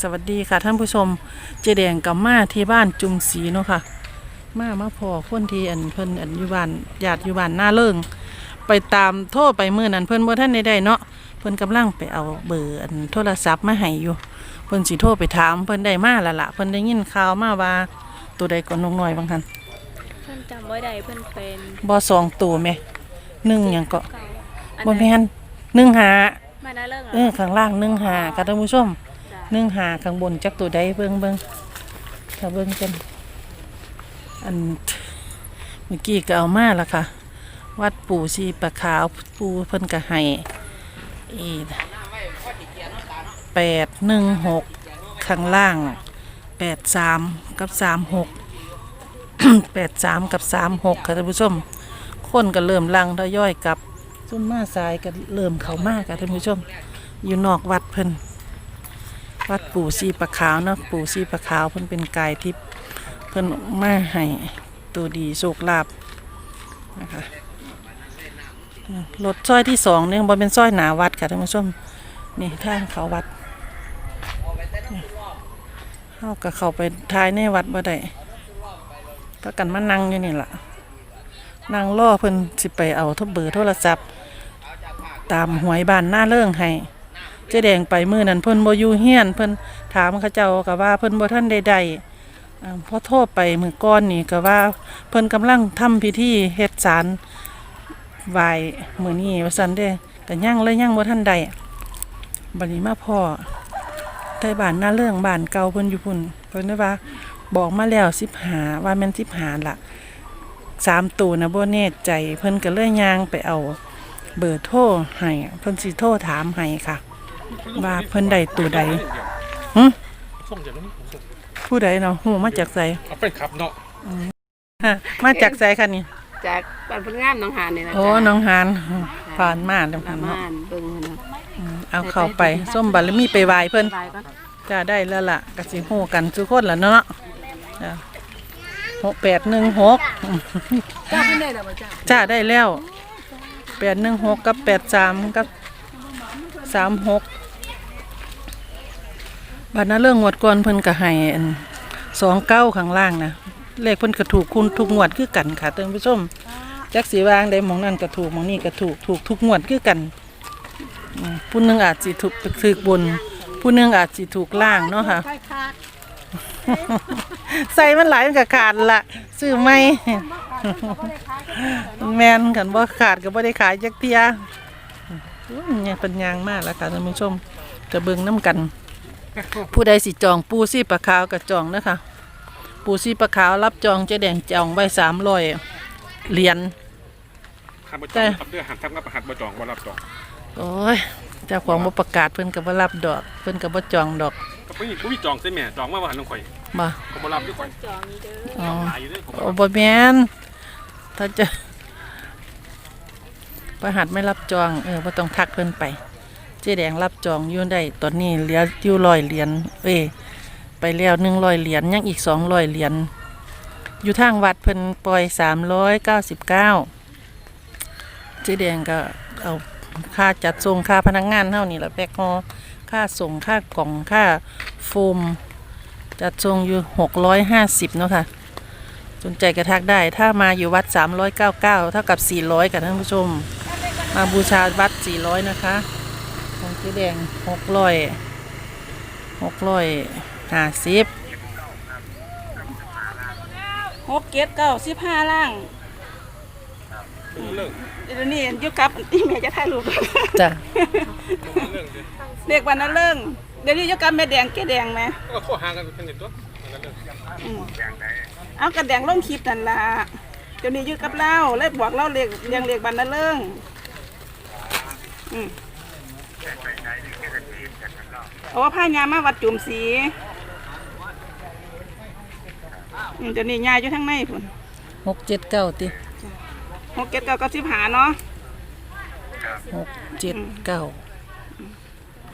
สวัสดีค่ะท่านผู้ชม เจแดงกับมาที่บ้านจุมศรีเนาะค่ะ มามาพอคนที่อันเพิ่นอันอยู่บ้านญาติอยู่บ้านหน้าเลิงไปตามโทรไปมื้อนั้นเพิ่นบ่ทันได้ได้เนาะเพิ่นกำลังไปเอาเบอร์อันโทรศัพท์มาให้อยู่ เพิ่นสิโทรไปถามเพิ่นได้มาแล้วล่ะเพิ่นได้ยินข่าวมาว่าตัวใดก่อนนกน้อยบางคันเพิ่นจำว่าใดเพิ่นเป็นบ่สองตัวแม่หนึ่งหยังก็เก่าอันบ่ไหนแม่นหนึ่งหามาได้เลิกเออข้างล่างหนึ่งหาค่ะท่านผู้ชม จ้ะหนึ่องหาข้างบนจักตัวใดเบิ่งเบิ่งถ้าเบิ่งกันอันเมื่อกี้ก็เอามาแล้วค่ะ วัดปู่ชีปะขาวปู่เพิ่นก็ให้อีแปดหนึ่งหกข้างล่างแปดสามกับสามหกแปดสามกับสามหกค่ะท่านผู้ชม คนก็เริ่มลังทยอยกับซุ่มมาสายก็เริ่มเข้ามาค่ะท่านผู้ชม อยู่นอกวัดเพิ่น วัดปู่ชีปะขาวเนาะปู่ชีปะขาวเพิ่นเป็นกายทิพย์เพิ่นมาให้ตัวดีโชคลาภนะคะรถซอยที่สองเนี่ยบ่เป็นซอยหนาวัดค่ะท่านผู้ชมนี่ทางเขาวัดเฮาก็เขาไปท้ายในวัดบ่ได้ประกันมานั่งอยู่นี่ล่ะนั่งรอเพิ่นสิไปเอาทรเบอร์โทรศัพท์ ตามหวยบ้านหน้าเรื่องให้ จ๊แดงไปมือนั้นเพิ่นบ่อยู่เฮียนเพิ่นถามเขาเจ้าก็ว่าเพิ่นบ่ทันได้ได้อ่าพอโทรไปมือก้อนนี่ก็ว่าเพิ่นกำลังทำพิธีเฮ็ดศาลไหว้มื้อนี้ว่าซั่นเด้ก็ยังเลยยังบ่ทันได้บัดนี้มาพ่อไทบ้านหน้าเรื่องบ้านเก่าเพิ่นอยู่พุ่นเพิ่นได้ว่าบอกมาแล้ว15ว่าแม่น15ล่ะสามตัวนะบ่แน่ใจ เพิ่นก็เลยย่างไปเอา เบอร์โทรให้เพิ่นสิโทรถามให้ค่ะ ว่าเพิ่นใดตัวใดหึส่งจากนี้ผมส่งผู้ใดเนาะหูมาจากไสเอาไปขับเนาะฮะมาจากไสคะนี่จากบ้านพลงามหน้องหานนี่นะโอ้จ๊ะน้องหานผ่านมาแล้วปค่ะระเนาะมาณเบิ่งนะเอาเข้าไปส้มบารมีไปไหว้เพิ่น บายก่อนจะได้แล้วล่ะก็สิฮู้กันทุกคนล่ะเนาะจ้ะหกแปดหนึ่งหกจ้าเพิ่นได้แล้วบ่จ้า จ้าได้แล้วแปดหนึ่งหกกับแปดสามกับ สามหกบัดนั้นเรื่องงวดก่อนเพิ่นก็ให้อันสองเก้าข้างล่างนะเลขเพิ่นก็ถูกคุณทุกงวดคือกันค่ะท่านผู้ชมจักสีวางได้มองนั่นก็ถูกมองนี่ก็ถูกถูกทุกงวดคือกันผู้นึงอาจสิถูกถูกบนผู้นึงอาจสิถูกล่างเนาะค่ะใส่มันหลายมันก็ขาดละซื้อไหมแมนกันบ่ขาดก็บ่ได้ขายจักเทีย เนี่ยเป็นยางมากแล้วค่ะท่านผู้ชมจะเบิ่งน้ำกัน ผู้ใดสิจองปูซี่ปลาขาวก็จองนะคะปูซี่ปลาขาวรับจองเจ๊แดงจองไว้สามร้อยเหรียญหัดบะจแต่องครับเด้อหัดทำกับหัดบะจองบ่รับจองโอ้ยเจ้าของบ่ประกาศเพิ่นก็บ่รับดอก เพิ่นก็บ่จองดอกก็บ่มีบ่มีจองใส่แม่จองมาว่าหันลงข่อยบ่ก็บ่รับอยู่ข่อยจองนี้เด้ออ๋อหลายอยู่เด้อผมโอ้บ่แม่นถ้าจะ ประหัดไม่รับจองเออบ่าต้องทักเพิ่นไป เจ๊แดงรับจองอยู่ได้ตอนนี้เหลืออยู่ร้อยเหรียญเอ้ยไปแล้วหนึ่งร้อยเหรียญยังอีกสองร้อยเหรียญอยู่ทางวัดเพิ่นปล่อยสามร้อยเก้าสิบเก้าเจ๊แดงก็เอาค่าจัดส่งค่าพนักงานเท่านี้แหละแบกฮอค่าส่งค่ากล่องค่าโฟมจัดส่งอยู่หกร้อยห้าสิบเนาะค่ะสนใจกระทักได้ ถ้ามาอยู่วัด 399 เท่ากับ 400 กับท่านผู้ชม มาบูชาวัด400นะคะ ของเจ๊แดง600 650หกเจ็ดเก้าสิบห้าล่างเลิกเดี๋ยวนี้อยู่กับอีแม่จะถ่ายรูปจ้ะเลิกเด้อเด็กวันนั้นเรื่องเดี๋ยวนี้อยู่กับแม่แดงแกแดงไหมก็โทรหากันเพิ่นนี่ตัวนั่นเลิกอืมเอากระแดงลงคลิปนั่นล่ะเดี๋ยวนี้อยู่กับเราเลยบอกเราเรียกเรียงเรียกบันนั้นเรื่อง อืมโอ้พายามาวัดจุ่มสีอืมเดี๋ยวนี้ยายอยู่ทั้งในพุ่น679ติหกเก็ดเก้าก็สิบหาเนาะ679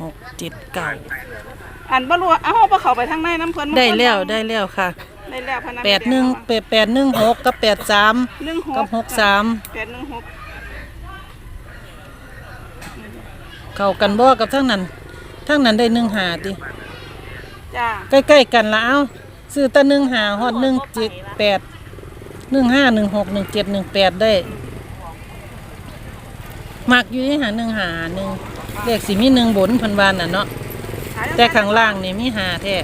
679อันบ่รู้ว่าเอ้าบ่เข้าไปทางในน้ำเพิ่นได้แล้วได้แล้วค่ะได้แล้วพนัก81 816กับ83หนึ่งหกับก63แปดหนึ่งหก เข้ากันบ่กับทั้งนั้นทั้งนั้นได้1 5ติจ้าใกล้ๆกันละเอ้าซื้อแตะหนึ่งหาฮอดหนึ่งเจ็ดแปดหนึ่งห้าหนึ่งหกหนึ่งเจ็ดหนึ่งแปดได้มักอยู่ที่หาหนึ่งหาหนึ่งเลขสีมีหนึ่งบนเพันวานน่ะเนาะแต่ข้างล่างนี่มีหาแท้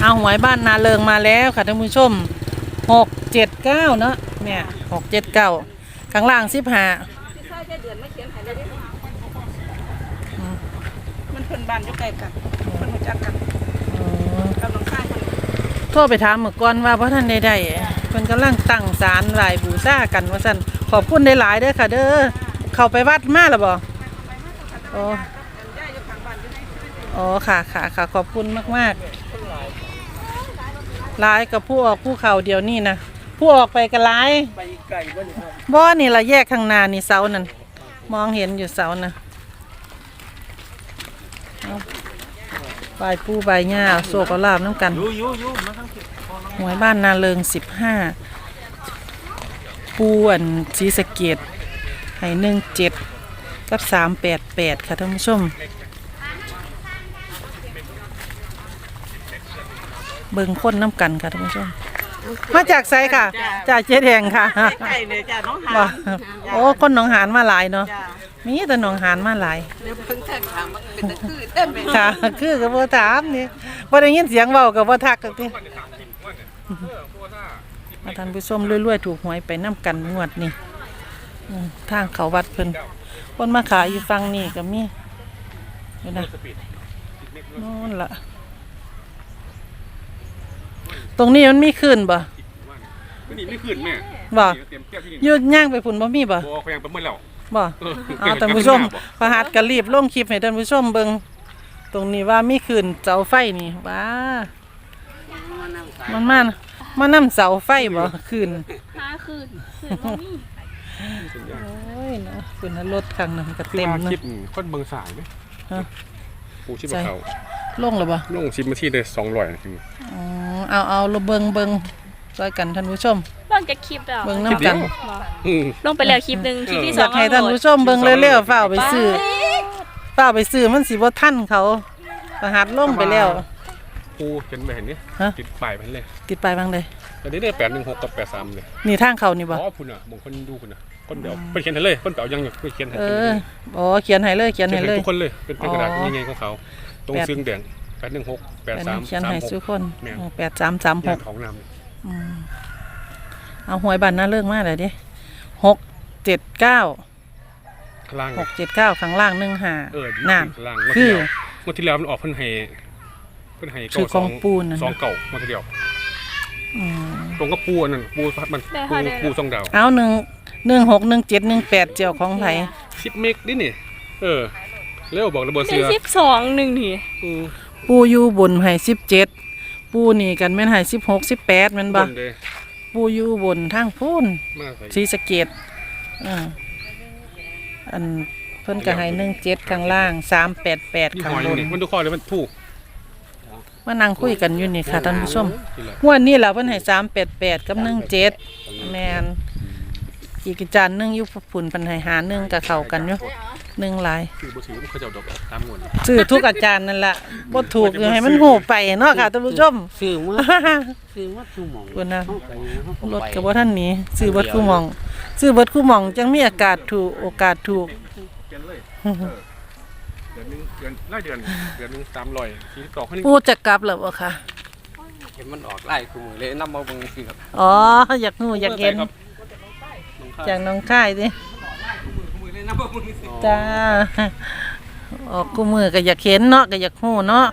เอาหวยบ้านนาเริงมาแล้วค่ะท่านผู้ชมหกเจ็ดเก้าเนาะ เนี่ยหกเจ็ดเก้าข้างล่างสิบห้ามันเพิ่นบ้านอยู่ใกล้กันเพิ่นรู้จักกันกับน้องข้างเพิ่นโทรไปถามเมื่อก่อนว่าพระท่านได้ได้เพิ่นกำลังตั้งศาลไหว้บูชากันว่าซั่นขอบคุณได้หลายๆเด้อค่ะ เด้อเข้าไปวัดมาแล้วบ่โอ้อ๋อค่ะค่ะค่ะขอบคุณมาก ๆ หลายกับผู้ออกผู้เข้าเดี๋ยวนี้นะ ผู้ออกไปก็หลายไปไก่บ่นี่ครับบ่นี่ละแยกข้างหน้านี่เสานั่นมองเห็นอยู่เสาน่ะเอาบายปูบายหญ้าโศกเอาลาบน้ำกัน อยู่อยู่อยู่มาทั้งสิบหวยบ้านนาเริงสิบห้าปูอันสีสะเกตให้หนึ่งเจ็ดกับสามแปดแปดค่ะท่านผู้ชม เบิ่งคนน้ำกันค่ะท่านผู้ชม มาจากไซค่ะจากเจ๊แดงค่ะใกล้ๆเลยจ้าน้องหาบ่โอ้คนหนองหานมาหลายเนาะจ้ามีแต่หนองหานมาหลาย เดี๋ยวเพิ่งแท้ถามว่าเป็นตะคือเต็มไปค่ะ คือกับบ่ถามนี่บ่ได้ยินเสียงเว้ากับบ่ทักกันติมาท่านผู้ชมรวยๆถูกหวยไปน้ำกันงวดนี่อืมทางเขาวัดเพิ่นคนมาขายอยู่ฟังนี่ก็มีเดี๋ยวนะนู่นล่ะ ตรงนี้มันมีขึ้นบ่ไม่นี่ไม่ขึ้นแม่บ่เตรียมเที่ยวที่นี่อยืดย่างไปพุ่นบ่มีบ่โอ้เขายังประเมินแล้วบ่เออเอาท่านผู้ชมพระหัสก็รีบลงคลิปให้ท่านผู้ชมเบิ่งตรงนี้ว่ามีขึ้นเสาไฟนี่ว้ามันมามานํเสาไฟบ่ขึ้นห้าคืนคืนบ่มีโอ้ยนะขึ้นรถข้างนั้นก็เต็เต็มมคนะลิปคนเบิ่งสายไหมฮะปูชิบใช่เขาลงแล้วบ่ลงชิปมาที่ได้สองร้อยนาทีอ๋อ เอาเอาเราเบิ่งเบิ่งช่วยกันท่านผู้ชม เบิ่งจะคลิปแล้วเบิ่งน้ำกันบ่อืม ลงไปแล้วคลิปหนึงคลิปที่อสอยางกให้ท่านผู้ชมเบิ่งเร็วๆเฝ้าวไปซื้อเฝ้าวไปซื้อมันสิบ่ทันเขาพระหัสลงไปแล้วปูเห็นไปเห็นนี่ฮะ ติดป้ายไปเลยติดปลายบางเลยตอนนี้ได้แปดหนึ่งหกกับแปดสามเลยนี่ทางเขานี่บ่อ๋อคุณอะมงคนดูคุณอะคนเดียวเพิ่นเขียนให้เลยคนเปล่ายังอยู่เพิ่นเขียนให้เอออ๋อเขียนให้เลยเขียนให้เลย ทุกคนเลยเป็นเป็นกระดาษอ๋อ ยังไงของเขา ตรงแปดซึ่งแดง แปดหนึ่งหกแปดอันสานี้มเขียนสามให้หกทุกคนแม่น แปดสามสามหย่างกของน้ำเลยเอาหวยบัตรน่าเลิกมากเลยดิหกเจ็ดเก้าข้างล่างหกเจ็ดเก้าข้างล่างหนึ่งห้าเออน่าข้างล่างคือเมื่อที่แล้วมันออกเพิ่นให้เพิ่นให้ชื่อของปูนน่ะนะสองเก่าเมื่อที่เดียวอืมตรงกับปูอันนั่นปูมันปูปูสองดาวเอาหนึ่งหนึ่งหกหนึ่งเจ็ดหนึ่งแปดเจียวของไผสิบเมกดินี่ เออเร็วบอกระเบิดได้เสือสิบสองหนึ่งนี่อืม ปูอยู่บนไห้สิบเจ็ดปูนี่กันแม่นไห้สิบหกสิบแปดแม่นบ่บนเลยปูอยู่บนทางพูนมาใส่สีสะเกตอ่าอันเพิ่นก็ให้หนึ่งเจ็ดข้างล่างสามแปดแปดยี่ข้างห้อบอยู่นนี่มันดูคอเลยมันถูกมานั่งคุยกันอยู่นี่ค่ะท่านผู้ชมนี่แหละงวดนี้แหละเพิ่นให้สามแปดแปดกับหนึ่งเจ็ดแมน อีกจานหนึ่งอยู่ฝุ่นเพันให้หาหนึ่งกับเข้ากันอยู่หนึ่งหลายคือบ่ถือมันเขาจะเอาดอกตามงวดซื้อทุกอาจารย์นั่นแหละบ่ถูกอยู่ให้มันโหไปเนาะค่ะท่านผู้ชมซื้อมาซื้อมาทุหม่องคุณนะเฮาไปเฮาก็รถไปกับบ่ท่านหนี้ซื้อเบิดคู่หมอง ซื้อเบิดคู่หมองจังมีอากาศถูกโอกาสถูกเปลี่ยนเลยเออเดือนหนึงเดือนไล่เดือนเดือนหนึงสามร้อยสี่สิบสองคนนี้ปูจะกลับแล้วบ่ค่ะเห็นมันออกไล่คู่มือเลยนำมาเบิ่งซื้อครับอ๋ออยากฮู้อยากเห็นครับ จากน้องค่ายดิคู่มือเลยนำมาเบิ่งซื้อจ้าออกกูมือก็อยากเห็นเนาะก็อยากฮู้เนาะ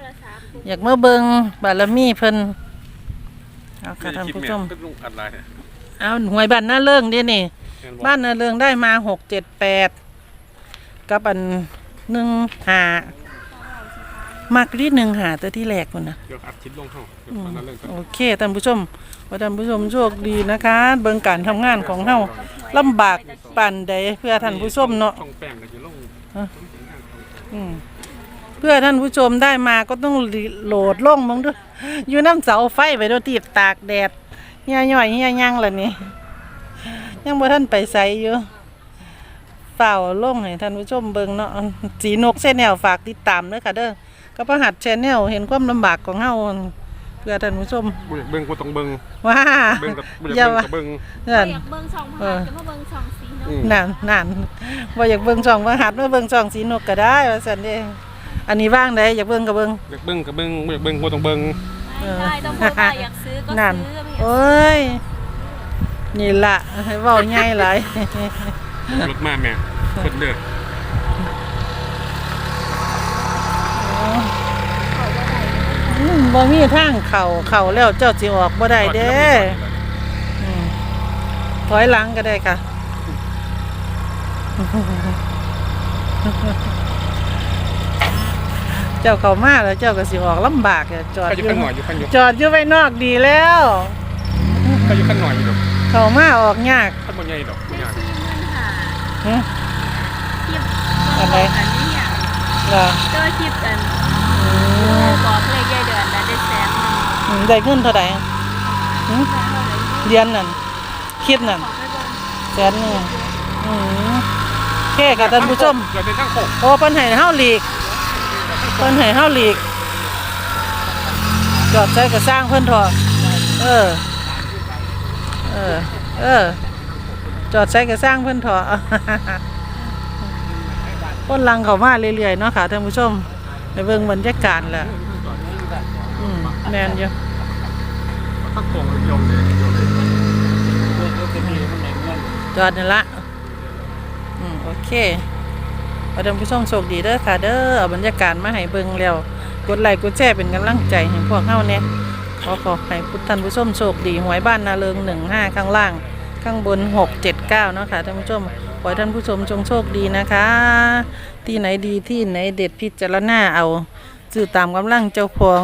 อยากมาเบิ่งบารมีเพิ่นเอาค่ะท่านผู้ชมก็ลงอัดไลน์เนี่ยเอาหวยบ้านน่าเลิงดินี่แม่นบ่บ้านนาเรืองได้มาหกเจ็ดแปดกับอันหนึ่งหา มักที่หนึ่งหาตัวที่แรกคนนะเดี๋ยวอัดคลิปลงเข้าเดี๋ยวตอนนั้นเรื่องกันโอเคท่านผู้ชมว่าท่านผู้ชมโชคดีนะคะ เบิ่งการทำงานของเฮาลำบากปานใดเพื่อท่านผู้ชมเนาะ ช่องแป้งก็จะลงอืมเพื่อท่านผู้ชมได้มาก็ต้องโหลดลงมึงด้วย อยู่น้ำเสาไฟไปโดยตีบตากแดดเหี่ยย่อยเหี่ยยังล่ะนี่ ยังบ่ท่านไปใส่อยู่ฝ้าวลงให้ท่านผู้ชมเบิ่งเนาะสีนกแชนแนลฝากติดตามเด้อค่ะเด้อ ก็ประหัดแชนแนลเห็นความลำบากของเฮาเพื่อท่านผู้ชมบ่อยากเบิ่งบ่ต้องเบิ่งว่าเบิ่งกับบ่ออย่ายากว่าเบิ่งกับเบิ่ง นั่น อยากเบิ่งช่องพเอระอจะมาเบิ่งช่องสีเนาะอืม นั่นนั่นบ่อยากเบิ่งช่องประหัดมาเบิ่งช่องสีนกก็ได้ว่าซั่นเด้อันนี้ว่างได้อยากเบิ่งก็เบิ่ง อยากเบิ่งกับเบิ่งบ่อยากเบิ่งบ่ต้องเบิ่งไม่ได้ต้องพูดว่าอยากซื้อก็นั่นซื้อไม่อยากโอ้ยนี่ละให้เว้าง่ายหลาย รถมาแม่คนเด้อ อืม บ่มีทางเข้าเข้าแล้วเจ้าสิออกบ่ได้เด้อืมถอยหลังก็ได้ค่ะ เจ้าเข้ามาแล้วเจ้าก็สิออกลำบากอะจอดก็ออยู่ยู่ข้างหน่อยอยู่ข้างอยู่จอดอยู่ไว้นอกดีแล้วก็อยู่ข้างหน่อยอยู่ดอกเข้ามาออกยากข้างบ่ใหญ่ดอกบ่ไม่ยากซื้อเงินหาหึคลิปอะไร อันนี้อะเหรอเจอคลิปกัน ได้เงินเท่าไหร่หึแสนเท่าไหร่เรียนนั่นคิดนั่นขอให้เบิ่งแสนหนึงอืมแค่กับท่านผู้ชมเกิดในทางโคกโอ้เพิ่นให้เฮาหลีกเพิ่นให้เฮาหลีกจอดใส่ก็สร้างเพิ่นเถอะเออ เออ เออ จอดใส่ก็สร้างเพิ่นเถอะคนลังเข้ามาเรื่อยๆเนาะค่ะท่านผู้ชมไปเบิ่งบรรยากาศแหละอืม แม่นอยู่ทาโคกยอมเลยยอมเลยจอดนี่ละอืมโอเคขอท่านผู้ชมโชคดีเด้อค่ะเด้อเอาบรรยากาศมาให้เบิ่งแล้ว กดไลค์กดแชร์เป็นกำลังใจให้พวกเฮาเนี่ยขอขอให้พุทท่านผู้ชมโชคดีหวยบ้านนาเริงหนึ่งห้าข้างล่าง ข้างบนหกเจ็ดเก้าเนาะค่ะท่านผู้ชมขอให้ท่านผู้ชมจงโชคดีนะคะ ที่ไหนดีที่ไหนเด็ดพิจารณาเอาซื้อตามกำลังเจ้าของ